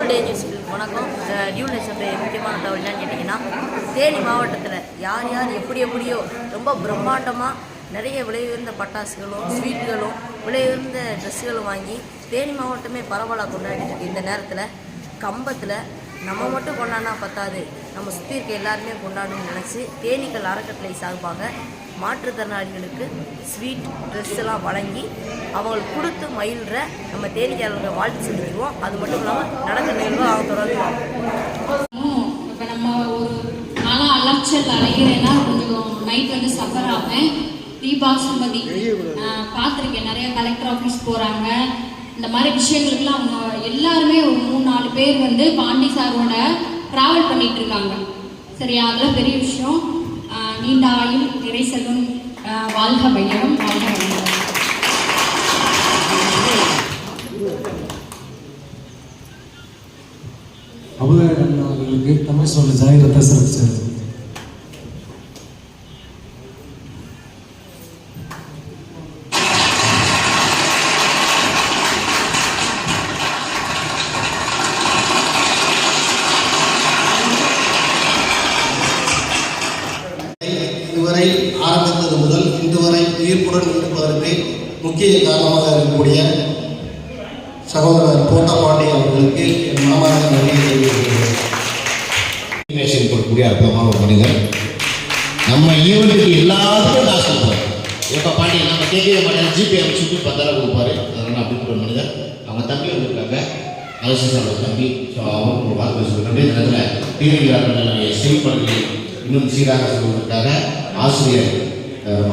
டே நியூஸ்களுக்கு வணக்கம். இந்த நியூ நேஷனுடைய முக்கியமான தகவல் என்னன்னு கேட்டிங்கன்னா தேனி மாவட்டத்தில் யார் யார் எப்படி எப்படியோ ரொம்ப பிரம்மாண்டமாக நிறைய விலை உயர்ந்த பட்டாசுகளும் ஸ்வீட்டுகளும் விலை உயர்ந்த ட்ரெஸ்ஸுகளும் வாங்கி தேனி மாவட்டமே பரவலாக கொண்டாடிட்டு இருக்கு. இந்த நேரத்தில் கம்பத்தில் நம்ம மட்டும் கொண்டாடினா பத்தாது. நம்ம சுற்றி இருக்க எல்லாருமே கொண்டாடணும்னு நினச்சி தேனீக்கள் அறக்கட்டளை சார்பாக மாற்றுத்திறனாளிகளுக்கு ஸ்வீட் ட்ரெஸ் எல்லாம் வழங்கி அவங்களுக்கு கொடுத்து மயில்ற நம்ம தேனீக்காரர்கள் வாழ்த்து செலுத்துவோம் அது மட்டும் இல்லாமல் நடக்க நிகழ்வு அவங்க தொடர்ந்து இப்போ நம்ம ஒரு நாளாக அலைச்சல் அலைகிறேன்னா கொஞ்சம் நைட் வந்து சஃபர் ஆவேன். தீபா சுமதி பார்த்துருக்கேன். நிறைய கலெக்டர் ஆஃபீஸ் போகிறாங்க இந்த மாதிரி விஷயங்களுக்குலாம் அவங்க எல்லாருமே ஒரு மூணு நாலு பேர் வந்து பாண்டி சாரோட ட்ராவல் பண்ணிட்டு இருக்காங்க. சரியா? அதெல்லாம் பெரிய விஷயம். நீண்ட ஆயுள் நிறை செல்வம் வாழ்க வையகம் வாழ்க வையகம் அபுதாரி அவர்களுக்கு தமிழ் சொல்ல ஜாய் சிறப்பு சிறப்பு இதுவரை ஆரம்பித்தது முதல் இன்று வரை உயிர்ப்புடன் இருப்பதற்கு முக்கிய காரணமாக இருக்கக்கூடிய சகோதரர் போட்டபாண்டி அவர்களுக்கு என் மனமார்ந்த நன்றியை தெரிவித்துள்ளேன் இமேஷன் கொடுக்கக்கூடிய அற்புதமான ஒரு மனிதர். நம்ம ஈவெண்ட்டுக்கு எல்லாத்துக்கும் நான் கொடுப்பாரு. எப்போ பாண்டி நம்ம கேட்கவே மாட்டேன் ஜிபே அமைச்சுட்டு பத்தாயிரம் கொடுப்பாரு. அதனால் அப்படின்ற ஒரு மனிதர். அவங்க தம்பி வந்திருக்காங்க அலசிசாரோட தம்பி. ஸோ அவங்க ஒரு வார்த்தை சொல்லுறாங்க இந்த நேரத்தில் டிவியில் செவிப்படங்களை இன்னும் சீராக சொல்வதற்காக ஆசிரியர்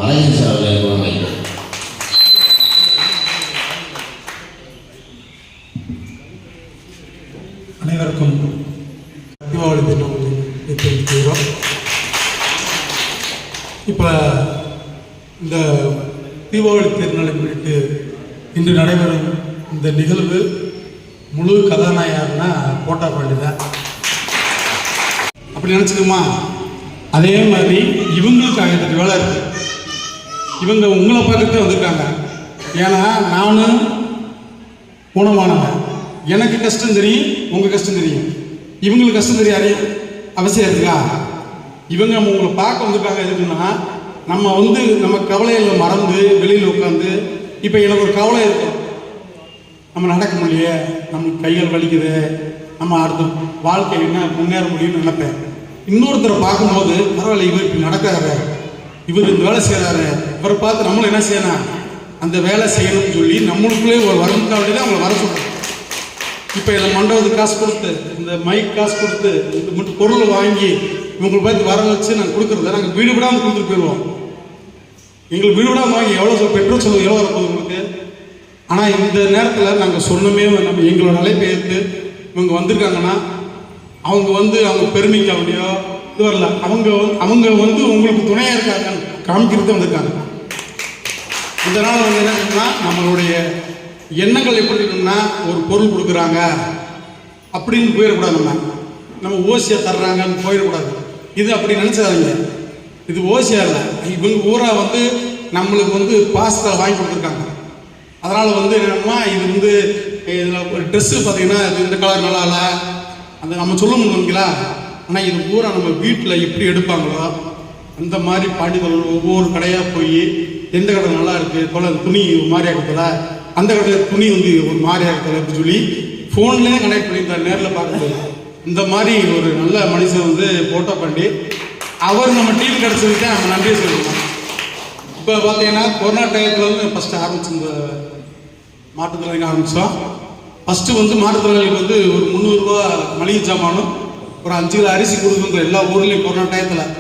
அலசி சார் அவர்களை அனைவருக்கும் தீபாவளி தினம் இப்போ இந்த தீபாவளி திருநாளை குறித்து இன்று நடைபெறும் இந்த நிகழ்வு முழு கதாநாயகர்னா போட்டா பாண்டி தான். அப்படி நினச்சிக்கோமா அதே மாதிரி இவங்களுக்கு ஆயிரத்தி வேலை இருக்கு. இவங்க உங்களை பார்க்கறதே வந்திருக்காங்க. ஏன்னா நானும் ஊனமானவன். எனக்கு கஷ்டம் தெரியும் உங்க கஷ்டம் தெரியும். இவங்களுக்கு கஷ்டம் தெரியாது அவசியம் இருக்கா? இவங்க நம்ம உங்களை பார்க்க வந்திருக்காங்க எதுக்குன்னா நம்ம வந்து நம்ம கவலைகளை மறந்து வெளியில் உட்காந்து இப்போ எனக்கு ஒரு கவலை இருக்கும் நம்ம நடக்க முடியல நம்ம கைகள் வலிக்குது நம்ம அடுத்த வாழ்க்கை என்ன முன்னேற முடியும்னு நினைப்பேன். இன்னொருத்தரை பார்க்கும்போது பரவாயில்ல இவர் இப்படி நடக்கிறாரு இவர் இந்த வேலை செய்கிறாரு இவரை பார்த்து நம்மளும் என்ன செய்யணும்? அந்த வேலை செய்யணும்னு சொல்லி நம்மளுக்குள்ளே ஒரு வருங்காவலி தான் அவங்களை வர சொல்கிறோம் இப்போ இதில் மண்டபத்துக்கு காசு கொடுத்து இந்த மைக் காசு கொடுத்து இந்த மட்டும் பொருள் வாங்கி இவங்களை பார்த்து வர வச்சு நாங்கள் கொடுக்குறத நாங்கள் வீடு விடாமல் கொடுத்துட்டு போயிடுவோம். எங்களுக்கு வீடு விடாமல் வாங்கி எவ்வளோ சொல்ல பெட்ரோல் செலவு எவ்வளோ வரப்போகுது உங்களுக்கு? ஆனால் இந்த நேரத்தில் நாங்கள் சொன்னமே நம்ம எங்களோட அழைப்பை ஏற்று இவங்க வந்திருக்காங்கன்னா அவங்க வந்து அவங்க பெருமைக்காவடியோ இது வரல. அவங்க அவங்க வந்து உங்களுக்கு துணையாக இருக்காங்க காமிக்கிறது வந்திருக்காங்க. இதனால் வந்து என்ன சொன்னா நம்மளுடைய எண்ணங்கள் எப்படி இருக்குன்னா ஒரு பொருள் கொடுக்குறாங்க அப்படின்னு போயிடக்கூடாதுண்ணா நம்ம. ஓசியை ஓசியா தர்றாங்கன்னு போயிடக்கூடாது. இது அப்படி நினச்சாதீங்க. இது ஓசியா இல்லை. இவங்க ஊராக வந்து நம்மளுக்கு வந்து பாஸ்தா வாங்கி கொடுத்துருக்காங்க. அதனால் வந்து என்னன்னா இது வந்து இதில் ஒரு ட்ரெஸ்ஸு பார்த்தீங்கன்னா இது இந்த கலர் நல்லா இல்லை. அதை நம்ம சொல்ல முடியுங்களா ஆனால் இது பூரா நம்ம வீட்டில் எப்படி எடுப்பாங்களோ அந்த மாதிரி பாண்டிதர்கள் ஒவ்வொரு கடையாக போய் எந்த கடை நல்லா இருக்குது போல துணி ஒரு மாதிரியாக இருக்குதா அந்த கடையில் துணி வந்து ஒரு மாதிரியாக இருக்குது அப்படின்னு சொல்லி ஃபோன்லேயே கனெக்ட் பண்ணியிருந்தார் நேரில் பார்க்கும்போது. இந்த மாதிரி ஒரு நல்ல மனுஷன் வந்து போட்டோ பண்ணி அவர் நம்ம டீம் கிடச்சதுக்கு நம்ம நன்றியை சொல்லிக்கலாம் இப்போ பார்த்தீங்கன்னா கொரோனா டயத்தில் வந்து ஃபஸ்ட்டு ஆரம்பிச்சிருந்த மாற்றுத்திறனாளிங்க ஆரம்பித்தோம் ஃபஸ்ட்டு வந்து மாற்றுத்திறனாளிகளுக்கு வந்து ஒரு முந்நூறுரூவா மளிகை சாமானும் ஒரு அஞ்சு கிலோ அரிசி கொடுக்குங்கிற எல்லா ஊர்லேயும் கொரோனா டயத்தில்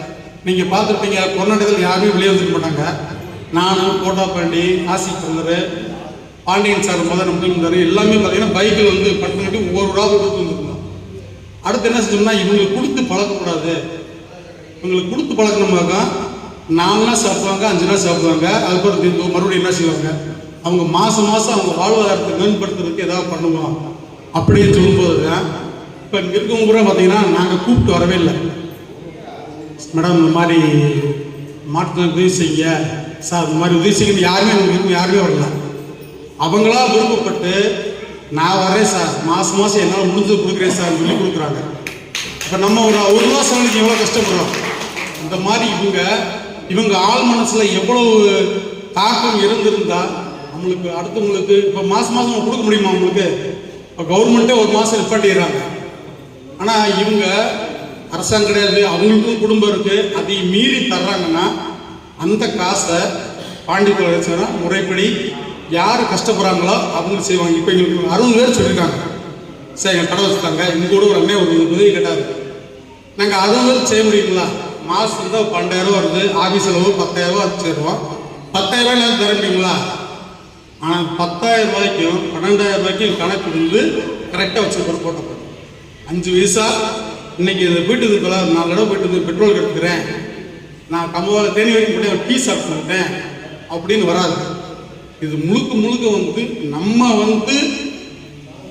நீங்கள் பார்த்துருப்பீங்க கொரோனா டயத்தில் யாருமே வெளியே வந்துருக்க மாட்டாங்க. நானும் கோட்டா பாண்டி ஆசிக் பிரதர் பாண்டியன் சார் முதல் நம்ம இருந்தார் எல்லாமே பார்த்தீங்கன்னா பைக்கில் வந்து பட்டு ஒவ்வொரு விழா கொடுத்து வந்துருந்தோம். அடுத்து என்ன செஞ்சோம்னா இவங்களுக்கு கொடுத்து பழக்கக்கூடாது. இவங்களுக்கு கொடுத்து பழக்கணுமாக்கா நாலு நாள் சாப்பிடுவாங்க அஞ்சு நாள் சாப்பிடுவாங்க அதுக்கப்புறம் மறுபடியும் என்ன செய்வாங்க? அவங்க மாதம் மாதம் அவங்க வாழ்வாதாரத்தை மேம்படுத்துறதுக்கு ஏதாவது பண்ணுவோம் அப்படின்னு சொல்லும்போது தான் இப்போ இங்கே இருக்கவங்க கூட பார்த்தீங்கன்னா நாங்கள் கூப்பிட்டு வரவே இல்லை. மேடம் இந்த மாதிரி மாற்றம் உதவி செய்ய சார் இந்த மாதிரி உதவி செய்யணும் யாருமே எங்களுக்கு யாருமே வரல. அவங்களா விருப்பப்பட்டு நான் வரேன் சார். மாதம் மாதம் என்னால் முடிஞ்சது கொடுக்குறேன் சார். சொல்லி கொடுக்குறாங்க. இப்போ நம்ம ஒரு ஒரு ரூபா செலவுக்கு எவ்வளோ கஷ்டப்படுறோம். இந்த மாதிரி இவங்க இவங்க ஆள் மனசில் எவ்வளவு தாக்கம் இருந்திருந்தா நம்மளுக்கு அடுத்தவங்களுக்கு இப்போ மாதம் மாதம் கொடுக்க முடியுமா அவங்களுக்கு இப்போ கவர்மெண்ட்டே ஒரு மாதம் நிப்பாட்டிடுறாங்க ஆனால் இவங்க அரசாங்கம் கிடையாது அவங்களுக்கும் குடும்பம் இருக்குது அதை மீறி தர்றாங்கன்னா அந்த காசை பாண்டிக்குள்ள வச்சுன்னா முறைப்படி யார் கஷ்டப்படுறாங்களோ அவங்க செய்வாங்க. இப்போ எங்களுக்கு அறுபது பேர் சொல்லியிருக்காங்க. சரி எங்கள் கடை வச்சுட்டாங்க எங்கள் கூட ஒரு அண்ணன் ஒரு உதவி கேட்டார். நாங்கள் அறுபது பேர் செய்ய முடியுங்களா? மாதம் தான் பன்னெண்டாயிரம் வருது. ஆஃபீஸ் செலவு பத்தாயிரம் ரூபா வச்சுருவோம். பத்தாயிரம் ரூபாய் தர முடியுங்களா? ஆனால் பத்தாயிரம் ரூபாய்க்கும் பன்னெண்டாயிரம் ரூபாய்க்கும் கணக்கு வந்து கரெக்டாக வச்சுருக்கோம் போட்டப்போ அஞ்சு வயசா இன்னைக்கு இந்த வீட்டுக்கு நாலு தடவை போயிட்டு வந்து பெட்ரோல் எடுத்துக்கிறேன் நான் கம்பவால தேனி வரைக்கும் போய் ஒரு டீ சாப்பிட்டுருக்கேன் அப்படின்னு வராது. இது முழுக்க முழுக்க வந்து நம்ம வந்து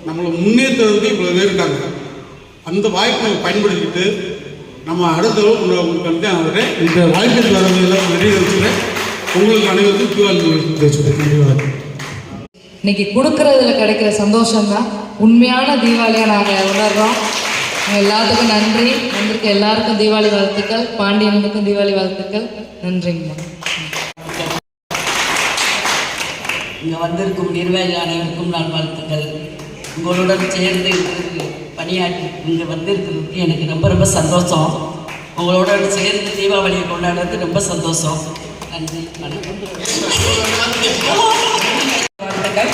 நம்மளை முன்னேற்றுறதுக்கு இவ்வளோ பேர் இருக்காங்க. அந்த வாய்ப்பை நம்ம பயன்படுத்திக்கிட்டு நம்ம அடுத்த தடவை உங்களுக்கு வந்து அவரை இந்த வாய்ப்பு வரவங்க நிறைய வச்சுக்கிறேன் உங்களுக்கு அனைவருக்கும் தீபாவளி வச்சுக்கிறேன் இன்னைக்கு கொடுக்கறதுல கிடைக்கிற சந்தோஷம் தான் உண்மையான தீபாவளியாக நாங்கள் உணர்றோம். எல்லாத்துக்கும் நன்றி. வந்திருக்க எல்லாருக்கும் தீபாவளி வாழ்த்துக்கள். பாண்டியனுக்கும் தீபாவளி வாழ்த்துக்கள். நன்றிங்கம்மா. இங்கே வந்திருக்கும் நிர்வாகி அனைவருக்கும் நான் வாழ்த்துக்கள். உங்களுடன் சேர்ந்து பணியாற்றி இங்கே வந்திருக்கிறதுக்கு எனக்கு ரொம்ப ரொம்ப சந்தோஷம். உங்களோட சேர்ந்து தீபாவளியை கொண்டாடுறது ரொம்ப சந்தோஷம். நன்றி. வணக்கம். வாழ்த்துக்கள்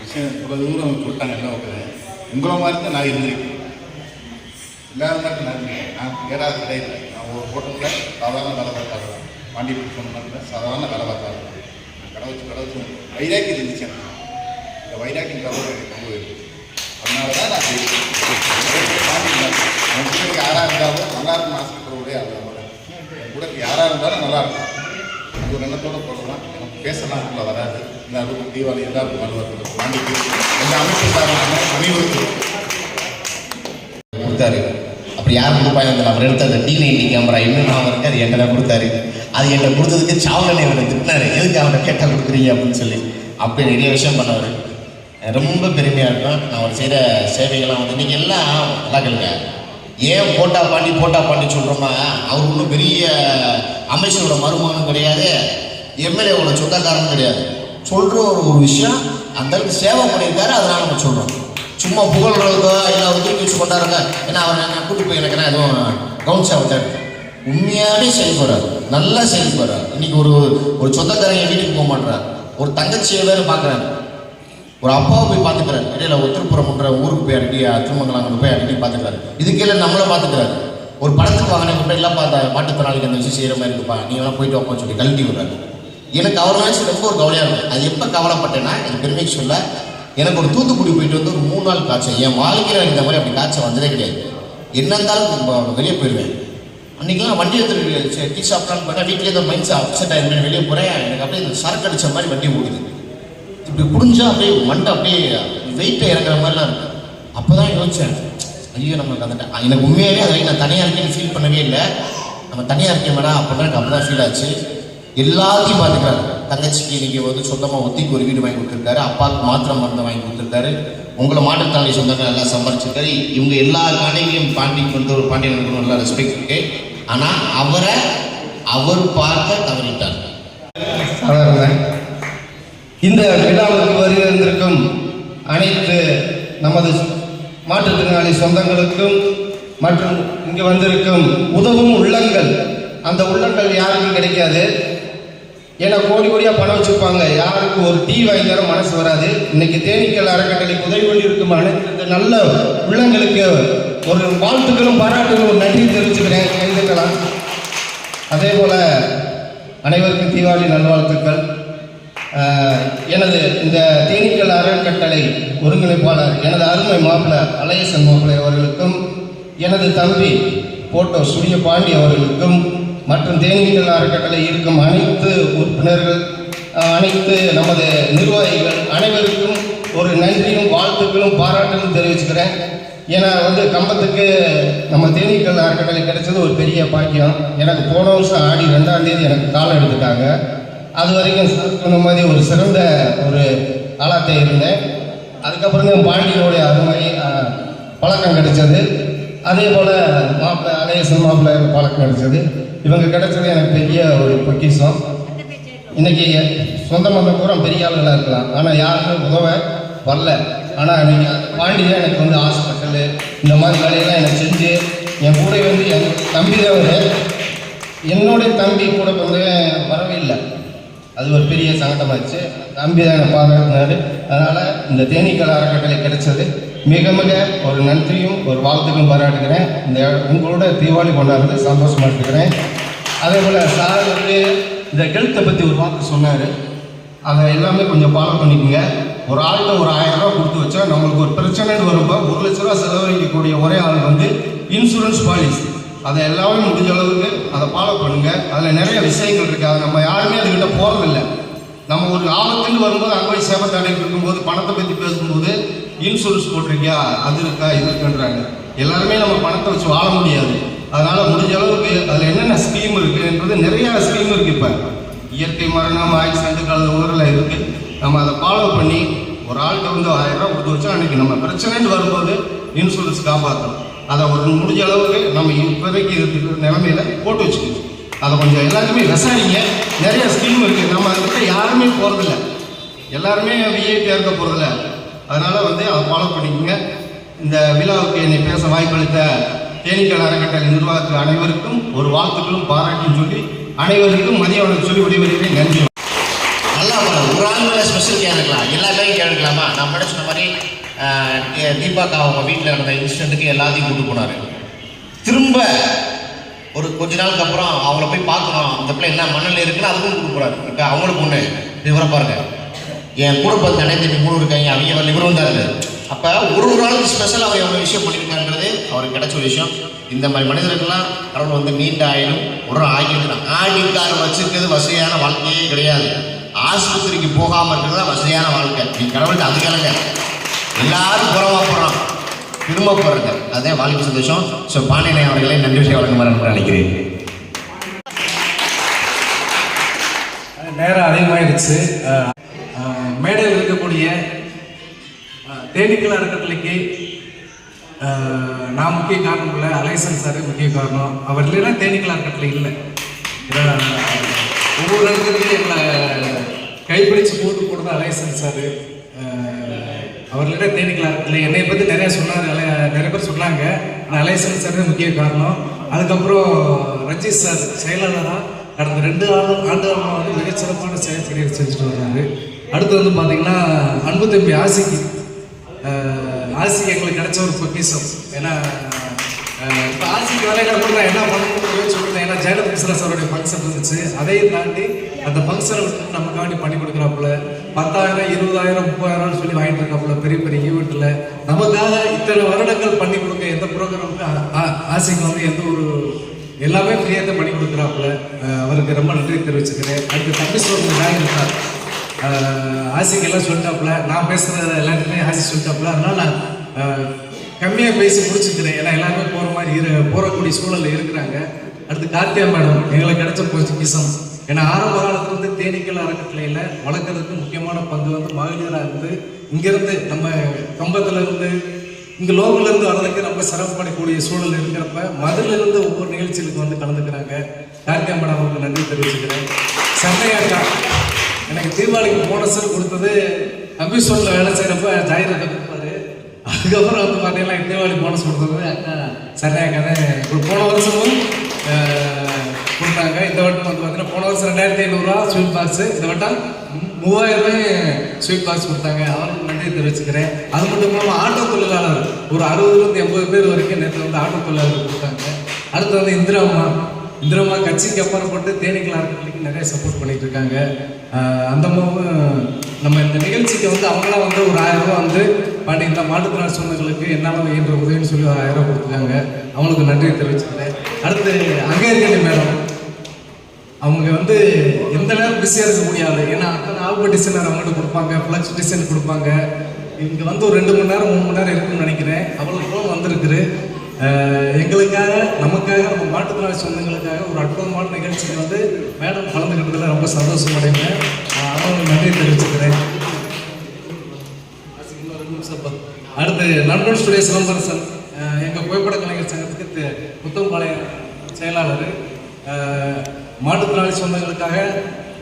விஷயம் இவ்வளோ தூரம் அவங்க என்ன வைக்கிறேன் உங்களை மாதிரி தான் நான் இருந்திருக்கேன். இல்லாத நான் நான் ஏறாத கிடையாது நான் ஒரு ஹோட்டலில் சாதாரண வேலை பார்த்தாரு பாண்டி சாதாரண வேலை பார்த்தாரு நான் கடை வச்சு இருந்துச்சு இந்த எனக்கு ரொம்ப இருக்கு அதனால தான். நான் யாராக இருந்தாலும் நல்லா இருக்கும் என் யாராக இருந்தாலும் நல்லா இருக்கும். ஒரு எண்ணத்தோடு போடலாம் நம்ம பேசலாம் உள்ள வராது. இந்த அதுவும் தீபாவளி எல்லாருக்கும் நல்வரத்தில் பாண்டிக்கு எந்த அமைப்பு அனைவருக்கும் கொடுத்தாரு. அப்படி யார் கொடுப்பாங்க அந்த அவர் எடுத்த அந்த டி நைன்டி கேமரா இன்னும் நான் இருக்கு அது என்கிட்ட கொடுத்தாரு. அது என்கிட்ட கொடுத்ததுக்கு சாவலனை அவனை திட்டினாரு. எதுக்கு அவனை கேட்டால் கொடுக்குறீங்க அப்படின்னு சொல்லி. அப்படி நிறைய விஷயம் பண்ணவர். ரொம்ப பெருமையாக இருக்கும் நான் அவர் செய்கிற சேவைகள்லாம் வந்து நீங்கள் எல்லாம் நல்லா கேளுங்க. ஏன் போட்டா பாண்டி போட்டா பாண்டி சொல்கிறோமா அவர் ஒன்றும் பெரிய அமைச்சரோட மருமகனும் கிடையாது எம்எல்ஏவோட சொந்தக்காரனும் கிடையாது. சொல்கிற ஒரு ஒரு விஷயம் அந்த அளவுக்கு சேவை பண்ணியிருக்காரு அதனால் நம்ம சொல்கிறோம் சும்மா புகழ்றதுக்கோ இல்லை அவர் தூக்கி வச்சு கொண்டாருங்க ஏன்னா அவர் நான் கூட்டி போய் எனக்கு எதுவும் கவுன்ஸாக ஆகுதாரு உண்மையாவே செயல்படுறாரு நல்லா செயல்படுறாரு இன்னைக்கு ஒரு ஒரு சொந்தக்காரங்க வீட்டுக்கு போக மாட்டார் ஒரு தங்கச்சியை வேறு பார்க்குறாரு ஒரு அப்பாவை போய் பார்த்துக்கிறாரு. இடையில ஒரு திருப்புறம்ன்ற ஊருக்கு போய் அடிக்கடி திருமங்கலம் போய் அடிக்கடி பார்த்துக்கிறாரு. இதுக்கீழே நம்மளை பார்த்துக்கிறாரு. ஒரு படத்துக்கு வாங்கின கூட எல்லாம் பார்த்தா மாட்டுத்திறனாளிக்கு அந்த விஷயம் செய்கிற மாதிரி இருக்குப்பா நீங்களாம் போயிட்டு வாப்பா சொல்லி கழட்டி விடுறாரு. எனக்கு அவர் நினச்சி ரொம்ப ஒரு கவலையாக இருக்கும். அது எப்போ கவலைப்பட்டேன்னா எனக்கு பெருமை சொல்ல எனக்கு ஒரு தூத்துக்குடி போயிட்டு வந்து ஒரு மூணு நாள் காய்ச்சல். என் வாழ்க்கையில் இந்த மாதிரி அப்படி காய்ச்சல் வந்ததே கிடையாது. என்ன இருந்தாலும் வெளியே போயிடுவேன். அன்றைக்கெலாம் வண்டி எடுத்துகிட்டு டீ சாப்பிட்டான்னு பார்த்தா வீட்டிலே தான் மைண்ட்ஸ் அப்செட் ஆகிருந்தேன் வெளியே போகிறேன் எனக்கு அப்படியே இந்த சரக்கு அடித்த மாதிரி வண்டி ஓடுது. இப்படி குடிஞ்சா அப்படியே மண்டை அப்படியே வெயிட்டை இறங்குற மாதிரிலாம் இருக்கு. அப்போ தான் யோசிச்சேன் ஐயோ நம்மளுக்கு அந்த எனக்கு உண்மையாகவே அது வரைக்கும் நான் தனியாக இருக்கேன்னு ஃபீல் பண்ணவே இல்லை. நம்ம தனியாக இருக்கேன் மேடம் அப்போ எனக்கு அப்போ தான் ஃபீல் ஆச்சு. எல்லாத்தையும் பார்த்துக்கிறாரு தங்கச்சிக்கு இன்னைக்கு வந்து சொந்தமாக ஒத்திக்கு ஒரு வீடு வாங்கி கொடுத்துருக்காரு. அப்பாவுக்கு மாத்திரை மருந்து வாங்கி கொடுத்துருக்காரு. உங்களை மாற்றுத்தாளி சொந்தங்கள் எல்லாம் சம்பாரிச்சிருக்காரு. இவங்க எல்லா காலையிலையும் பாண்டி கொண்டு ஒரு பாண்டியனுக்கு நல்லா ரெஸ்பெக்ட் இருக்கு. ஆனால் அவரை அவர் பார்க்க தவறிட்டார். சாதாரண இந்த விழாவுக்கு வருகின்றிருக்கும் அனைத்து நமது மாற்றுத்திறனாளி சொந்தங்களுக்கும் மற்றும் இங்கு வந்திருக்கும் உதவும் உள்ளங்கள். அந்த உள்ளங்கள் யாருக்கும் கிடைக்காது. ஏன்னா கோடி கோடியாக பணம் வச்சுருப்பாங்க. யாருக்கு ஒரு டீ வாங்கி தர மனசு வராது. இன்னைக்கு தேனீக்கள் அறக்கட்டளைக்கு உதவி கொண்டிருக்கும் அனைத்து நல்ல உள்ளங்களுக்கு ஒரு வாழ்த்துக்களும் பாராட்டுகளும் நன்றி தெரிவிச்சுக்கிறேன். கைதுக்கலாம் அதே போல் அனைவருக்கும் தீபாவளி நல்வாழ்த்துக்கள். எனது இந்த தேனீக்கள் அறக்கட்டளை ஒருங்கிணைப்பாளர் எனது அருமை மாப்பிள்ள அலையசன் மாப்பிள்ளை அவர்களுக்கும் எனது தம்பி போட்டோ சூரிய பாண்டி அவர்களுக்கும் மற்றும் தேனீக்கள் அறக்கட்டளை இருக்கும் அனைத்து உறுப்பினர்கள் அனைத்து நமது நிர்வாகிகள் அனைவருக்கும் ஒரு நன்றியும் வாழ்த்துக்களும் பாராட்டுகளும் தெரிவிச்சுக்கிறேன். ஏன்னா வந்து கம்பத்துக்கு நம்ம தேனீக்கள் அறக்கட்டளை கிடைச்சது ஒரு பெரிய பாக்கியம். எனக்கு போன வருஷம் ஆடி ரெண்டாம் தேதி எனக்கு காலம் எடுத்துட்டாங்க. அது வரைக்கும் சொன்ன மாதிரி ஒரு சிறந்த ஒரு ஆளாத்தை இருந்தேன். அதுக்கப்புறம் தான் பாண்டியனுடைய அருமை அஹ், பழக்கம் கிடைச்சது. அதே போல் மாப்பிள்ளை அலையசன் மாப்பிள்ளை பழக்கம் கிடைச்சது. இவங்க கிடைச்சது எனக்கு பெரிய ஒரு பொக்கிஷம். இன்னைக்கு சொந்த பந்தம் பூரா பெரிய ஆளுகளாக இருக்கலாம். ஆனால் யாருமே உதவ வரல. ஆனால் நீங்கள் பாண்டியில் எனக்கு வந்து ஹாஸ்பிட்டலு இந்த மாதிரி வேலையெல்லாம் எனக்கு செஞ்சு என் கூட வந்து என் தம்பி தான் என்னுடைய தம்பி கூட வந்து வரவே இல்லை. அது ஒரு பெரிய சங்கடமாச்சு. தம்பி தான் என்னை அதனால் இந்த தேனீக்கள் அறக்கட்டளை கிடைச்சது. மிக மிக ஒரு நன்றியும் ஒரு வாழ்த்துக்கும் பாராட்டுகிறேன். இந்த உங்களோட தீபாவளி கொண்டாடுறது சந்தோஷமாக இருக்கிறேன் அதே போல் சார் வந்து இந்த ஹெல்த்தை பற்றி ஒரு வார்த்தை சொன்னார். அதை எல்லாமே கொஞ்சம் ஃபாலோ பண்ணிக்கோங்க. ஒரு ஆள்கிட்ட ஒரு ஆயிரம் ரூபா கொடுத்து வச்சா நம்மளுக்கு ஒரு பிரச்சனைன்னு வரும்போது ஒரு லட்ச ரூபா செலவழிக்கக்கூடிய ஒரே ஆள் வந்து இன்சூரன்ஸ் பாலிசி அதை எல்லாமே முடிஞ்ச அளவுக்கு அதை ஃபாலோ பண்ணுங்க. அதில் நிறைய விஷயங்கள் இருக்குது அதை நம்ம யாருமே அதுக்கிட்ட போகிறதில்ல நம்ம ஒரு ஆபத்துன்னு வரும்போது அங்கே போய் சேவை தடைக்கு இருக்கும்போது பணத்தை பற்றி பேசும்போது இன்சூரன்ஸ் போட்டிருக்கியா? அது இருக்கா? இது இருக்குன்றாங்க. எல்லாருமே நம்ம பணத்தை வச்சு வாழ முடியாது. அதனால் முடிஞ்ச அளவுக்கு அதில் என்னென்ன ஸ்கீம் இருக்குன்றது நிறைய ஸ்கீம் இருக்குது இப்போ. இயற்கை மரணம் ஆக்சிடென்ட் கலந்த ஊரில் இருக்குது நம்ம அதை ஃபாலோ பண்ணி ஒரு ஆள்கிட்ட வந்து ஆயிரம் ரூபா கொடுத்து வச்சா அன்னைக்கு நம்ம பிரச்சனைன்னு வரும்போது இன்சூரன்ஸ் காப்பாற்றணும் அதை ஒரு முடிஞ்ச அளவுக்கு நம்ம இப்போதைக்கு இருக்கிற நிலமையில போட்டு வச்சுக்கணும். அதை கொஞ்சம் எல்லாருக்குமே விசாரிங்க. நிறைய ஸ்கீம் இருக்குது நம்ம அதுக்கிட்ட யாருமே போகிறதில்ல எல்லாருமே விஐபியாக இருக்க போகிறதில்ல அதனால் வந்து அதை ஃபாலோ பண்ணிக்கோங்க. இந்த விழாவுக்கு என்னை பேச வாய்ப்பளித்த தேனீக்கள் அறக்கட்டளை நிர்வாகத்தில் அனைவருக்கும் ஒரு வாழ்த்துக்களும் பாராட்டும் சொல்லி அனைவருக்கும் மதிய வணக்கம் சொல்லி விடைபெறுகிறேன். நன்றி. நல்லா ஒரு ஆள் மேலே ஸ்பெஷல் கேட்கலாம் எல்லா பேரும் கேட்கலாமா நான் சொன்ன மாதிரி தீபாக்கா அவங்க வீட்டில் நடந்த இன்சிடென்ட்டுக்கு எல்லாத்தையும் கூட்டு போனார். திரும்ப ஒரு கொஞ்ச நாளுக்கு அப்புறம் அவங்கள போய் பார்க்கணும். அந்த பிள்ளை என்ன மண்ணில் இருக்குன்னு அதுக்கும் கூட்டு போகிறாரு இப்போ அவங்களுக்கு ஒன்று விவரம் பாருங்க. என் கூட பார்த்து அனைத்து மூணு இருக்காங்க அவங்க வரல இவரும் வந்தாரு அப்போ ஒரு ஒரு நாளுக்கு ஸ்பெஷல் அவர் எவ்வளோ விஷயம் பண்ணியிருக்கான்றது அவருக்கு கிடைச்ச ஒரு விஷயம். இந்த மாதிரி மனிதர்கள்லாம் கடவுள் வந்து நீண்ட ஆயிடும் உடனே ஆகிட்டு ஆடிக்கார் வச்சிருக்கிறது வசதியான வாழ்க்கையே கிடையாது. ஆஸ்பத்திரிக்கு போகாமல் இருக்கிறது தான் வசதியான வாழ்க்கை. நீ கடவுள்கிட்ட அது எல்லாரும் புறமா போகிறான் திரும்ப போகிறாங்க அதே வாழ்க்கை சந்தோஷம். ஸோ பாண்டியனை அவர்களை நன்றி விஷயம் வழங்குமாறு நினைக்கிறேன். நேரம் அதிகமாயிருச்சு. மேடையில் இருக்கக்கூடிய அஹ், தேனீக்கள் அறக்கட்டளைக்கு நான் முக்கிய காரணம் இல்லை அலைசன் சார் முக்கிய காரணம். அவர் இல்லைன்னா தேனீக்கள் அறக்கட்டளை இல்லை. ஒவ்வொரு இடத்துலையும் எங்களை கைப்பிடிச்சு போட்டு போடுறது அலைசன் சார். அவர்கிட்ட தேடிக்கலாம். இல்லை என்னை பற்றி நிறைய சொன்னார். நிறைய பேர் சொன்னாங்க. ஆனால் அலைசன் சார் முக்கிய காரணம். அதுக்கப்புறம் ரஞ்சித் சார் செயலாளராக கடந்த ரெண்டு ஆண்டு ஆண்டுகளாக வந்து மிகச்சிறப்பான செயல்படி செஞ்சுட்டு வர்றாரு. அடுத்து வந்து பார்த்தீங்கன்னா அன்பு தம்பி ஆசிக்கு ஆசி எங்களுக்கு கிடைச்ச ஒரு பொக்கிஷம். ஏன்னா இப்போ ஆசிக்கு வேலைகளை கூட நான் என்ன பண்ணணும்னு சொல்லிட்டேன் ஏன்னா ஜெயலலிதா கிருஷ்ணா சாருடைய ஃபங்க்ஷன் இருந்துச்சு. அதையும் தாண்டி அந்த ஃபங்க்ஷனை நமக்காண்டி பண்ணி கொடுக்குறாப்புல. பத்தாயிரம் இருபதாயிரம் முப்பதாயிரம் சொல்லி வாங்கிட்டு இருக்காப்புல பெரிய பெரிய ஈவெண்ட்டில் நமக்காக இத்தனை வருடங்கள் பண்ணி கொடுக்க எந்த ப்ரோக்ராமுக்கு ஆசைக்கு வந்து எந்த ஒரு எல்லாமே ஃப்ரீயாக தான் பண்ணி கொடுக்குறாப்புல அவருக்கு ரொம்ப நன்றி தெரிவிச்சுக்கிறேன். அடுத்து தம்பி சோழன் நாய் இருக்கார் ஆசிக்கு எல்லாம் சொல்லிட்டாப்புல. நான் பேசுகிற எல்லாத்துக்குமே ஆசி சொல்லிட்டாப்புல. அதனால நான் கம்மியாக பேசி முடிச்சுக்கிறேன். ஏன்னா எல்லாருமே போகிற மாதிரி இரு போகக்கூடிய சூழலில் இருக்கிறாங்க. அடுத்து கார்த்தியா மேடம் எங்களுக்கு கிடைச்ச பொக்கிஷம் ஏன்னா ஆரம்ப காலத்துல இருந்து தேனீக்கள் அறக்கட்டளையில் வளர்க்கறதுக்கு முக்கியமான பங்கு வந்து மகளிராக இருந்து இங்கேருந்து நம்ம கம்பத்துல இருந்து இங்க லோகல்ல இருந்து வர்றதுக்கு ரொம்ப சிரமப்படக்கூடிய சூழல் இருக்கிறப்ப மதுல இருந்து ஒவ்வொரு நிகழ்ச்சிகளுக்கு வந்து கலந்துக்கிறாங்க. கார்த்தியா மேடம் அவங்களுக்கு நன்றி தெரிவிச்சுக்கிறேன். சென்னையாக்கா எனக்கு தீபாவளிக்கு போனஸர் கொடுத்தது அபிசோனில் வேலை செய்கிறப்ப ஜாயிரத்தை கொடுப்பாரு அதுக்கப்புறம் வந்து பார்த்தீங்கன்னா தீபாவளி போனஸ் கொடுத்தது அக்கா. சென்னையாக்கா தான் போன வருஷமும் கொடுத்தாங்க. இந்த வட்டம் வந்து பார்த்தீங்கன்னா போன வருஷம் ரெண்டாயிரத்தி ஐநூறுரூவா ஸ்வீட் பாக்ஸு இந்த வட்டம் மூவாயிரம் ரூபாய் ஸ்வீட் பாக்ஸ் கொடுத்தாங்க. அவருக்கு நன்றி தெரிவிச்சுக்கிறேன். அது மட்டும் இல்லாமல் ஆட்டோ தொழிலாளர் ஒரு அறுபதுலேருந்து எண்பது பேர் வரைக்கும் நேற்று வந்து ஆட்டோ தொழிலாளர் கொடுத்தாங்க. அடுத்து வந்து இந்திராமா இந்திராமா கட்சிக்கு அப்புறப்பட்டு தேனீக்கள் அறக்கட்டளைக்கு நிறைய சப்போர்ட் பண்ணிட்டு இருக்காங்க. அந்த அம்மாவும் நம்ம இந்த நிகழ்ச்சிக்கு வந்து அவங்களாம் வந்து ஒரு ஆயிரம் ரூபா வந்து பட் இந்த மாற்றுத்திறனாளி சொந்தங்களுக்கு என்னால் என்ற உதவின்னு சொல்லி ஆயிரம் கொடுத்துருக்காங்க அவங்களுக்கு நன்றி தெரிவிச்சுக்கிறேன். அடுத்து அங்கேற்கனி மேடம். அவங்க வந்து எந்த நேரம் பிஸியாக இருக்க முடியாது. ஏன்னா அத்தனை ஆகு டிசைனர் அவங்ககிட்ட கொடுப்பாங்க ஃப்ளக்ஸ் டிசைன் கொடுப்பாங்க. இங்கே வந்து ஒரு ரெண்டு மணி நேரம் மூணு மணி நேரம் இருக்குன்னு நினைக்கிறேன். அவ்வளோ தூரம் வந்திருக்குது. எங்களுக்காக நமக்காக நம்ம மாற்றுத்திறனாளி சொந்தங்களுக்காக ஒரு அற்புதமான நிகழ்ச்சிக்கு வந்து மேடம் கலந்துக்கிட்டதில் ரொம்ப சந்தோஷம் அடைகிறேன். அவங்களுக்கு நன்றி தெரிவிச்சுக்கிறேன் இன்னும் ரெண்டு நிமிஷம் பா- அடுத்து நண்பன் ஸ்டுடியோ சிலம்பரசன் எங்கள் எங்க புகைப்பட கலைஞர் சங்கத்துக்கு புத்தம்பாளையம் செயலாளர். மாற்றுத்திறனாளி சொந்தங்களுக்காக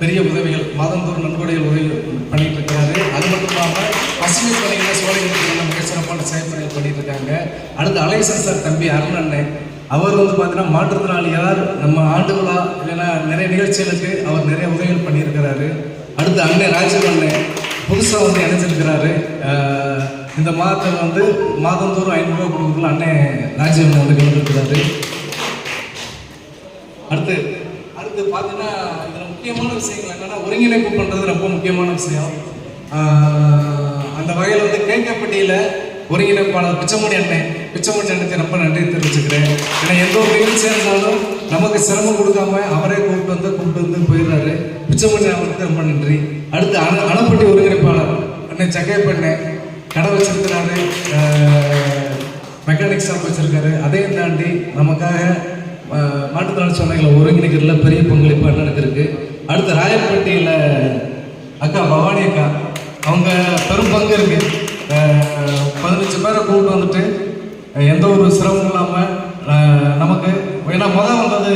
பெரிய உதவிகள் மாதந்தோறும் நன்கொடைகள் உதவி பண்ணிட்டு இருக்கிறாரு அது மட்டும் இல்லாமல் பசுமை பணிகளை சோழர்களுக்கு மிக சிறப்பான செயல்பணிகள் பண்ணிட்டு இருக்காங்க அடுத்து அலைசன் சார் தம்பி அருண் அண்ணன் அவர் வந்து பார்த்தீங்கன்னா மாற்றுத்திறனாளியார் நம்ம ஆண்டு விழா இல்லைன்னா நிறைய நிகழ்ச்சிகளுக்கு அவர் நிறைய உதவிகள் பண்ணியிருக்கிறாரு. அடுத்து அண்ணன் ராஜீவ் அண்ணன் புதுசாக வந்து இணைஞ்சிருக்கிறாரு. இந்த மாதத்தில் வந்து மாதந்தோறும் ஐநூறுரூவா கொடுக்குறதுல அண்ணன் ராஜீவன் வந்து கலந்துருக்கிறாரு அடுத்து அடுத்து பார்த்தீங்கன்னா இதில் முக்கியமான விஷயங்கள் என்னென்னா ஒருங்கிணைப்பு பண்ணுறது ரொம்ப முக்கியமான விஷயம். அந்த வகையில் வந்து கேட்கப்பட்டியில் ஒருங்கிணைப்பாளர் பிச்சமணி அண்ணன் பிச்சமணி அண்ணனுக்கு ரொம்ப நன்றி தெரிவிச்சுக்கிறேன். ஏன்னா எந்த ஒரு நிகழ்ச்சியாக இருந்தாலும் நமக்கு சிரமம் கொடுக்காம அவரே கூப்பிட்டு வந்து கூப்பிட்டு வந்து போயிடுறாரு. பிச்சமணி அவருக்கு ரொம்ப நன்றி. அடுத்து அண அணப்பட்டி ஒருங்கிணைப்பாளர் அண்ணன் சக்கையப்பண்ணே கடை வச்சிருக்கிறாரு மெக்கானிக் ஷாப் வச்சிருக்காரு. அதையும் தாண்டி நமக்காக அஹ், மாற்றுத்திறனாளி ஒருங்கிணைக்கிறதுல பெரிய பங்களிப்பு அண்ணனுக்கு இருக்கு. அடுத்து ராயப்பட்டியில் அக்கா பவானி அக்கா அவங்க பெரும் பங்கு இருக்கு. பதினஞ்சு பேரை கூப்பிட்டு வந்துட்டு எந்த ஒரு சிரமமும் இல்லாமல் நமக்கு ஏன்னா முதல் வந்தது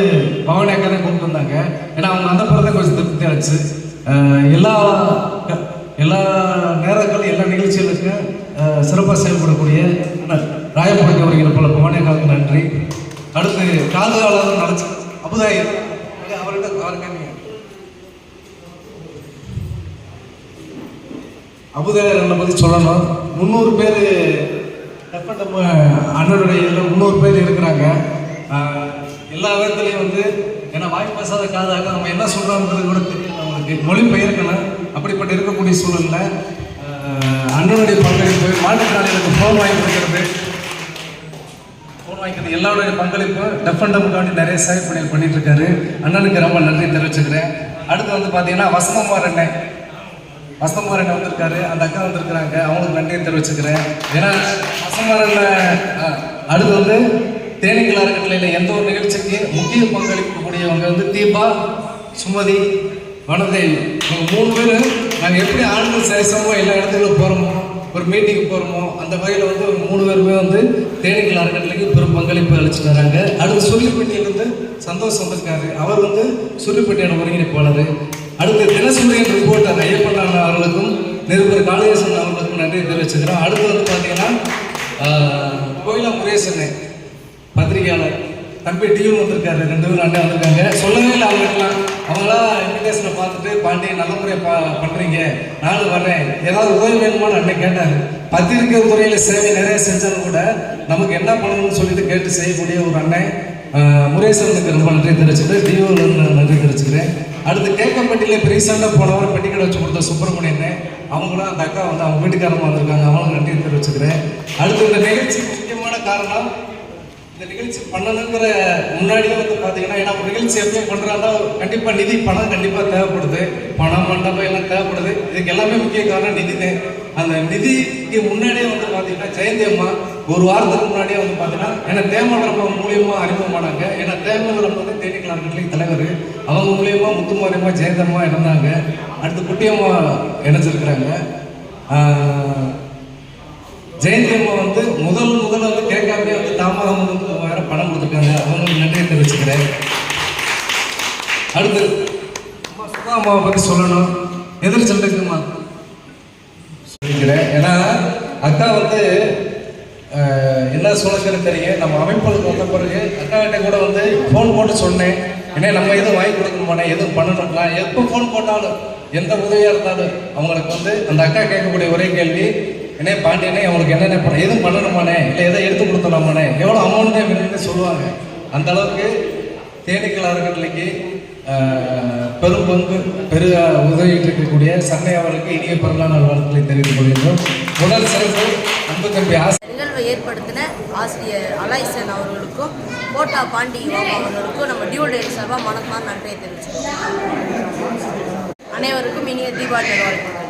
பவானி அக்கா தான் கூப்பிட்டு வந்தாங்க. ஏன்னா அவங்க அந்த பிறகு கொஞ்சம் திருப்தி ஆச்சு. எல்லா எல்லா நேரங்கள் எல்லா நிகழ்ச்சிகளுக்கும் சிறப்பாக செயல்படக்கூடிய ராயப்பாடி ராயப்பேட்டை போல பவானி நன்றி. அடுத்து காதலாளர் நடச்சு அபுதாய். அவர்கிட்ட அவருக்கு நீங்க பற்றி சொல்லணும். முந்நூறு பேர் நம்ம அண்ணனுடைய இதில் முந்நூறு பேர் இருக்கிறாங்க. எல்லா விதத்துலேயும் வந்து ஏன்னா வாய் பேசாத காதாக நம்ம என்ன சொல்கிறோம்ன்றது கூட தெரியல அவங்களுக்கு மொழி பெயர்க்கணும் அப்படிப்பட்ட இருக்கக்கூடிய சூழலில் அண்ணனுடைய பங்களிப்பு மாற்றுத்திறனாளிகளுக்கு ஃபோன் வாங்கி கொடுக்கறது. ஃபோன் வாங்கிக்கிறது எல்லாருடைய பங்களிப்பும் டெஃபண்டமுக்காண்டி நிறைய சேவை பணிகள் பண்ணிட்டு இருக்காரு. அண்ணனுக்கு ரொம்ப நன்றி தெரிவிச்சுக்கிறேன். அடுத்து வந்து பார்த்தீங்கன்னா வசந்தகுமார் அண்ணன். வசந்தகுமார் அண்ணன் வந்திருக்காரு. அந்த அக்கா வந்திருக்கிறாங்க. அவங்களுக்கு நன்றியை தெரிவிச்சுக்கிறேன். ஏன்னா வசந்தகுமார் அண்ணன் அடுத்து வந்து தேனிகள் அறக்கட்டளையில் எந்த ஒரு நிகழ்ச்சிக்கு முக்கிய பங்களிக்கக்கூடியவங்க வந்து தீபா சுமதி வனதேவி மூணு பேரும் நாங்கள் எப்படி ஆண்கள் சரிசமமாக எல்லா இடத்துக்கும் போகிறோமோ ஒரு மீட்டிங் போகிறோமோ அந்த வகையில் வந்து ஒரு மூணு பேருமே வந்து தேனிகள் அறக்கட்டளைக்கு பெரும் பங்களிப்பு அளிச்சுட்டு வராங்க. அடுத்து சுருளிப்பட்டியிலிருந்து சந்தோஷ் வந்திருக்காரு அவர் வந்து சுருளிப்பட்டியோட ஒருங்கிணைப்பாளர். அடுத்து தினசூரியன் ரிப்போர்ட்டர் ஐயப்பன் அண்ணா அவர்களுக்கும் நிருபர் காளிதாசன் அவர்களுக்கும் நன்றி தெரிவிச்சுக்கிறோம். அடுத்து வந்து பார்த்தீங்கன்னா கோயிலா முருகேசன் பத்திரிகையாளர். தம்பி டியூன் வந்திருக்காரு. ரெண்டு பேரும் அண்ணன் வந்திருக்காங்க. சொல்லவே இல்லை அவங்களுக்குலாம் இன்விடேஷனை பார்த்துட்டு பாண்டியன் நல்ல முறையை பா பண்ணுறீங்க நானும் வர்றேன். ஏதாவது உதவி வேணுமான்னு அண்ணன் கேட்டார். பத்திரிக்கை துறையில் சேவை நிறைய செஞ்சாலும் கூட நமக்கு என்ன பண்ணணும்னு சொல்லிட்டு கேட்டு செய்யக்கூடிய ஒரு அண்ணன் முரேசனுக்கு ரொம்ப நன்றி தெரிவிச்சுட்டு டியூவில் நன்றி தெரிவிச்சுக்கிறேன். அடுத்து கேட்கப்பட்டியில் இப்போ ரீசெண்டாக போன வாரம் பெட்டிக்கடை வச்சு கொடுத்த சுப்பிரமணியன் அவங்களும் அந்த அக்கா வந்து அவங்க வீட்டுக்காரமாக வந்திருக்காங்க. அவங்களும் நன்றி தெரிவிச்சுக்கிறேன். அடுத்து இந்த நிகழ்ச்சி முக்கியமான காரணம் இந்த நிகழ்ச்சி பண்ணணுங்கிற முன்னாடியே வந்து பார்த்தீங்கன்னா ஏன்னா ஒரு நிகழ்ச்சி எப்பயும் பண்ணுறாங்கன்னா கண்டிப்பாக நிதி பணம் கண்டிப்பாக தேவைப்படுது. பணம் மண்டபம் எல்லாம் தேவைப்படுது. இதுக்கு எல்லாமே முக்கிய காரணம் நிதி தான். அந்த நிதிக்கு முன்னாடியே வந்து பார்த்தீங்கன்னா ஜெயந்தி அம்மா ஒரு வாரத்துக்கு முன்னாடியே வந்து பார்த்தீங்கன்னா ஏன்னா தேமலரப்பா மூலியமாக அறிமுகமானாங்க. ஏன்னா தேமலரப்பா வந்து தேனி அறக்கட்டளை தலைவர். அவங்க மூலியமா முத்துமாரியம்மா ஜெயந்தம்மா இருந்தாங்க அடுத்து குட்டியம்மா இணைச்சிருக்கிறாங்க ஆஹ் ஜெயந்தி அம்மா வந்து முதல் முதல்ல வந்து கேட்காமலே வந்து தாமதம் வந்து வேற பணம் கொடுத்துருக்காங்க. அவங்களுக்கு நன்றியை தெரிவிச்சுக்கிறேன். அடுத்து அம்மா சுதா அம்மாவை பற்றி சொல்லணும். எதிர் சொல்லிருக்குமா சொல்லிக்கிறேன். ஏன்னா அக்கா வந்து என்ன சொல்லுங்கன்னு தெரியும் நம்ம அமைப்புகளுக்கு வந்த பிறகு அக்கா கிட்ட கூட வந்து ஃபோன் போட்டு சொன்னேன். ஏன்னா நம்ம எதுவும் வாங்கி கொடுக்க மாட்டேன் எதுவும் பண்ணணும்னா எப்போ ஃபோன் போட்டாலும் எந்த உதவியாக இருந்தாலும் அவங்களுக்கு வந்து அந்த அக்கா கேட்கக்கூடிய ஒரே கேள்வி என்ன பாண்டியனே அவங்களுக்கு என்னென்ன பண்ண எதுவும் பண்ணணுமானே இல்லை எதை எடுத்து கொடுத்தலாமானே எவ்வளோ அமௌண்ட்டே வேணும்னு சொல்லுவாங்க. அந்த அளவுக்கு தேனீக்கள் அறக்கட்டளைக்கு பெரும் பங்கு பெரு உதவிட்டு இருக்கக்கூடிய சண்டை அவர்களுக்கு இனிய பிறந்தநாள் வாழ்த்துக்களை தெரிவித்துக் கொள்கின்றோம். உடல் சிறப்பு அன்பு தம்பி ஆசை நிகழ்வை ஏற்படுத்தின ஆசிரியர் அலாய்சன் அவர்களுக்கும் கோட்டா பாண்டி அவர்களுக்கும் நம்ம டியூ டே சார்பாக மனமார்ந்த நன்றியை தெரிவிச்சுக்கிறோம். அனைவருக்கும் இனிய தீபாவளி வாழ்த்துக்கள்